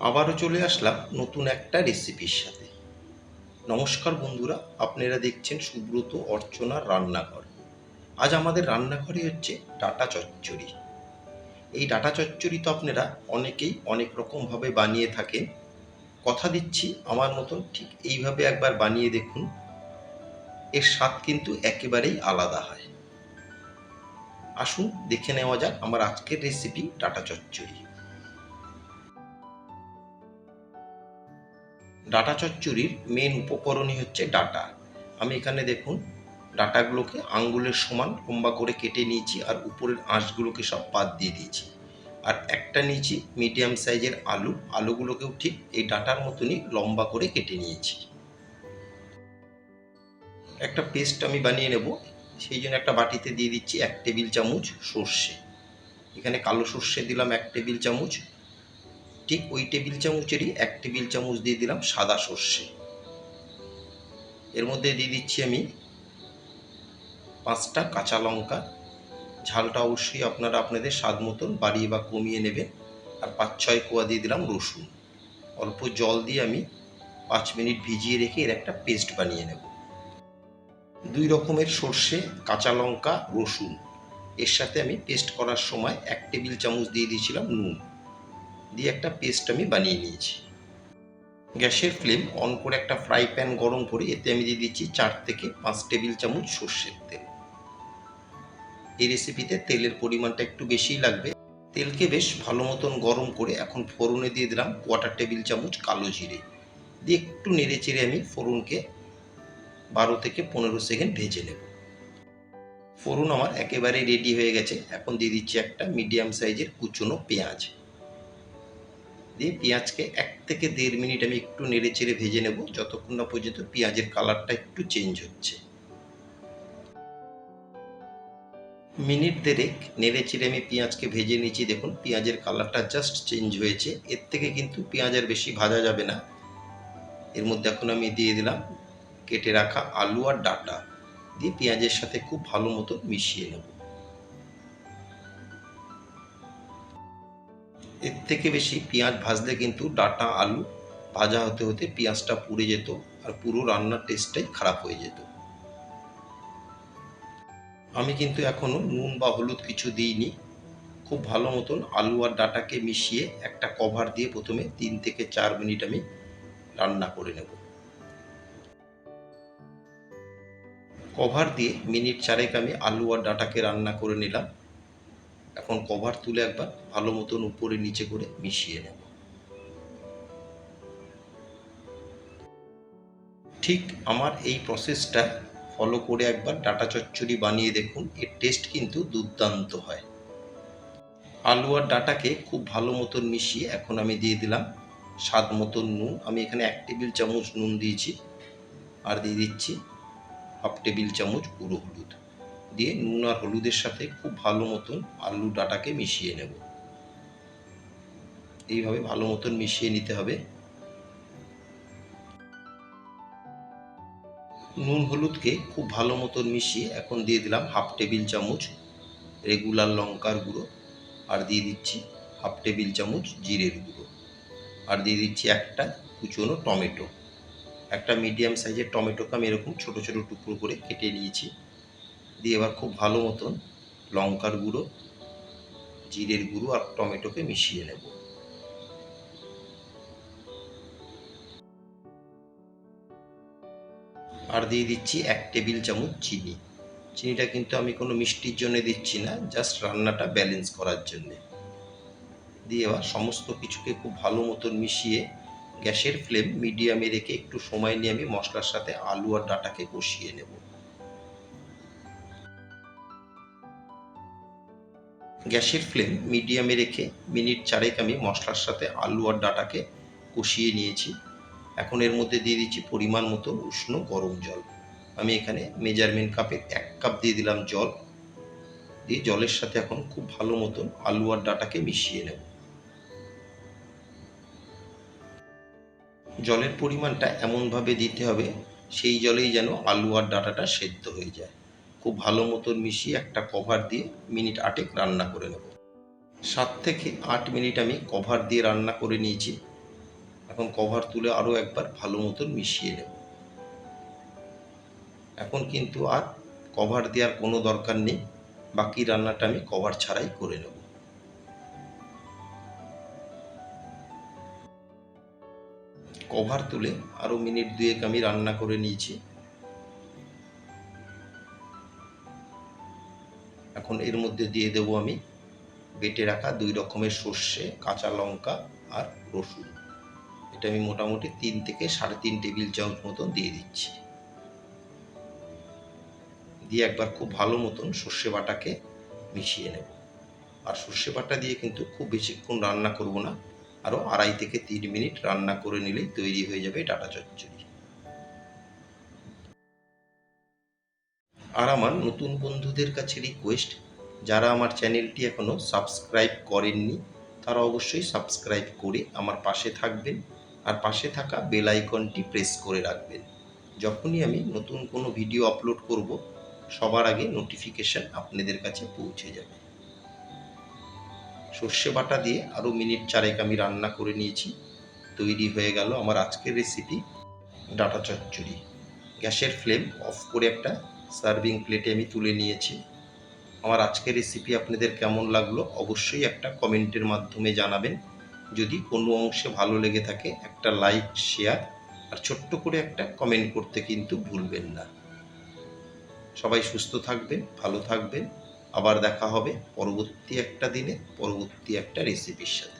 আবারও চলে আসলাম নতুন একটা রেসিপির সাথে। নমস্কার বন্ধুরা, আপনারা দেখছেন সুব্রত অর্চনার রান্নাঘর। আজ আমাদের রান্নাঘরে হচ্ছে ডাটা চচ্চড়ি। এই ডাটা চচ্চড়ি তো আপনারা অনেকেই অনেক রকমভাবে বানিয়ে থাকেন। কথা দিচ্ছি আমার মতন ঠিক এইভাবে একবার বানিয়ে দেখুন। এর স্বাদ কিন্তু একেবারেই আলাদা হয়। আসুন দেখে নেওয়া যাক আমার আজকের রেসিপি ডাটা চচ্চড়ি। ডাটা চচ্চড়ির মেন উপকরণই হচ্ছে ডাটা। আমি এখানে দেখুন, ডাটাগুলোকে আঙ্গুলের সমান লম্বা করে কেটে নিয়েছি আর উপরের আঁশগুলোকে সব বাদ দিয়ে দিয়েছি। আর একটা নিয়েছি মিডিয়াম সাইজের আলু, আলুগুলোকেও ঠিক এই ডাটার মতনই লম্বা করে কেটে নিয়েছি। একটা পেস্ট আমি বানিয়ে নেব, সেই জন্য একটা বাটিতে দিয়ে দিচ্ছি এক টেবিল চামচ সর্ষে। এখানে কালো সর্ষে দিলাম এক টেবিল চামচ। ঠিক ওই টেবিল চামচেরই এক টেবিল চামচ দিয়ে দিলাম সাদা সর্ষে। এর মধ্যে দিয়ে দিচ্ছি আমি পাঁচটা কাঁচা লঙ্কা। ঝালটা অবশ্যই আপনারা আপনাদের স্বাদ মতন বাড়িয়ে বা কমিয়ে নেবেন। আর পাঁচ ছয় কোয়া দিয়ে দিলাম রসুন। অল্প জল দিয়ে আমি পাঁচ মিনিট ভিজিয়ে রেখে এর একটা পেস্ট বানিয়ে নেব। দুই রকমের সর্ষে, কাঁচা লঙ্কা, রসুন। এর সাথে আমি পেস্ট করার সময় এক টেবিল চামচ দিয়ে দিয়েছিলাম নুন। দিয়ে একটা পেস্ট আমি বানিয়ে নিয়েছি। গ্যাসের ফ্লেম অন করে একটা ফ্রাই প্যান গরম করে এতে আমি দিয়ে দিচ্ছি চার থেকে পাঁচ টেবিল চামচ সর্ষের তেল। এই রেসিপিতে তেলের পরিমাণটা একটু বেশিই লাগবে। তেলকে বেশ ভালো মতন গরম করে এখন ফোড়নে দিয়ে দিলাম কোয়াটার টেবিল চামচ কালো জিরে। দিয়ে একটু নেড়ে চেড়ে আমি ফোড়নকে বারো থেকে পনেরো সেকেন্ড ভেজে নেব। ফোড়ন আমার একেবারে রেডি হয়ে গেছে। এখন দিয়ে দিচ্ছি একটা মিডিয়াম সাইজের কুচনো পেঁয়াজ। দিয়ে পেঁয়াজকে এক থেকে দেড় মিনিট আমি একটু নেড়ে চেড়ে ভেজে নেব। যতক্ষণ না পর্যন্ত পেঁয়াজের কালারটা একটু চেঞ্জ হচ্ছে। মিনিট দেড়েক নেড়ে চেড়ে আমি পেঁয়াজকে ভেজে নিয়েছি দেখুন, পেঁয়াজের কালারটা জাস্ট চেঞ্জ হয়েছে। এর থেকে কিন্তু পেঁয়াজ আর বেশি ভাজা যাবে না। এর মধ্যে এখন আমি দিয়ে দিলাম কেটে রাখা আলু আর ডাটা। দিয়ে পেঁয়াজের সাথে খুব ভালো মতো মিশিয়ে নেব। এর থেকে বেশি পেঁয়াজ ভাজলে কিন্তু ডাটা, আলু ভাজা হতে হতে পেঁয়াজটা পুড়ে যেত আর পুরো রান্নার টেস্টটাই খারাপ হয়ে যেত। আমি কিন্তু এখনও নুন বা হলুদ কিছু দিইনি। খুব ভালো মতন আলু আর ডাটাকে মিশিয়ে একটা কভার দিয়ে প্রথমে তিন থেকে চার মিনিট আমি রান্না করে নেব। কভার দিয়ে মিনিট চারেক আমি আলু আর ডাটাকে রান্না করে নিলাম। এখন কভার তুলে একবার ভালো মতন উপরে নিচে করে মিশিয়ে নেব। ঠিক আমার এই প্রসেসটা ফলো করে একবার ডাটা চচ্চড়ি বানিয়ে দেখুন, এর টেস্ট কিন্তু দুর্দান্ত হয়। আলু আর ডাটাকে খুব ভালো মতন মিশিয়ে এখন আমি দিয়ে দিলাম স্বাদ মতন নুন। আমি এখানে এক টেবিল চামচ নুন দিয়েছি, আর দিয়ে দিচ্ছি হাফ টেবিল চামচ গুঁড়ো হলুদ। দিয়ে নুন আর হলুদের সাথে খুব ভালো মতন আলু ডাটাকে মিশিয়ে নেব। এইভাবে ভালো মতন মিশিয়ে নিতে হবে। নুন হলুদকে খুব ভালো মতন মিশিয়ে এখন দিয়ে দিলাম হাফ টেবিল চামচ রেগুলার লঙ্কার গুঁড়ো আর দিয়ে দিচ্ছি হাফ টেবিল চামচ জিরের গুঁড়ো। আর দিয়ে দিচ্ছি একটা কুচনো টমেটো। একটা মিডিয়াম সাইজের টমেটোকে আমি এরকম ছোটো ছোটো টুকরো করে কেটে নিয়েছি। দিয়ে এবার খুব ভালো মতন লঙ্কার গুঁড়ো, জিরের গুঁড়ো আর টমেটোকে মিশিয়ে নেব। আর দিয়ে দিচ্ছি এক টেবিল চামচ চিনি। চিনিটা কিন্তু আমি কোনো মিষ্টির জন্য দিচ্ছি না, জাস্ট রান্নাটা ব্যালেন্স করার জন্য। দিয়ে এবার সমস্ত কিছুকে খুব ভালো মতন মিশিয়ে গ্যাসের ফ্লেম মিডিয়ামে রেখে একটু সময় নিয়ে আমি মশলার সাথে আলু আর ডাটাকে কষিয়ে নেব। গ্যাসের ফ্লেম মিডিয়ামে রেখে মিনিট চারেক আমি মশলার সাথে আলু আর ডাটাকে কষিয়ে নিয়েছি। এখন এর মধ্যে দিয়ে দিচ্ছি পরিমাণ মতো উষ্ণ গরম জল। আমি এখানে মেজারমেন্ট কাপে এক কাপ দিয়ে দিলাম জল। দিয়ে জলের সাথে এখন খুব ভালো মতন আলু আর ডাটাকে মিশিয়ে নেব। জলের পরিমাণটা এমনভাবে দিতে হবে, সেই জলেই যেন আলু আর ডাটাটা সেদ্ধ হয়ে যায়। খুব ভালো মতন মিশিয়ে একটা কভার দিয়ে মিনিট আটেক রান্না করে নেব। সাত থেকে আট মিনিট আমি কভার দিয়ে রান্না করে নিয়েছি। এখন কভার তুলে আরও একবার ভালো মতন মিশিয়ে নেব। এখন কিন্তু আর কভার দেওয়ার কোনো দরকার নেই। বাকি রান্নাটা আমি কভার ছাড়াই করে নেব। কভার তুলে আরও মিনিট দুয়েক আমি রান্না করে নিয়েছি। এখন এর মধ্যে দিয়ে দেবো আমি বেটে রাখা দুই রকমের সর্ষে, কাঁচা লঙ্কা আর রসুন। এটা আমি মোটামুটি তিন থেকে সাড়ে তিন টেবিল চামচ মতন দিয়ে দিচ্ছি। দিয়ে একবার খুব ভালো মতন সর্ষে বাটাকে মিশিয়ে নেব। আর সর্ষে বাটা দিয়ে কিন্তু খুব বেশিক্ষণ রান্না করব না, আরও আড়াই থেকে তিন মিনিট রান্না করে নিলেই তৈরি হয়ে যাবে ডাটা চচ্চড়ি। আর আমার নতুন বন্ধুদের কাছে রিকোয়েস্ট যারা আমার চ্যানেলটি এখনও সাবস্ক্রাইব করেননি, তারা অবশ্যই সাবস্ক্রাইব করে আমার পাশে থাকবেন আর পাশে থাকা বেল আইকনটি প্রেস করে রাখবেন। যখনই আমি নতুন কোনো ভিডিও আপলোড করব, সবার আগে নোটিফিকেশান আপনাদের কাছে পৌঁছে যাবে। সর্ষে বাটা দিয়ে আরও মিনিট চারেক আমি রান্না করে নিয়েছি। তৈরি হয়ে গেল আমার আজকের রেসিপি ডাটা চচ্চড়ি। গ্যাসের ফ্লেম অফ করে একটা সার্ভিং প্লেটে আমি তুলে নিয়েছি। আমার আজকের রেসিপি আপনাদের কেমন লাগল অবশ্যই একটা কমেন্টের মাধ্যমে জানাবেন। যদি কোনো অংশে ভালো লেগে থাকে, একটা লাইক শেয়ার আর ছোট্ট করে একটা কমেন্ট করতে কিন্তু ভুলবেন না। সবাই সুস্থ থাকবেন, ভালো থাকবেন। আবার দেখা হবে পরবর্তী একটা দিনে, পরবর্তী একটা রেসিপির সাথে।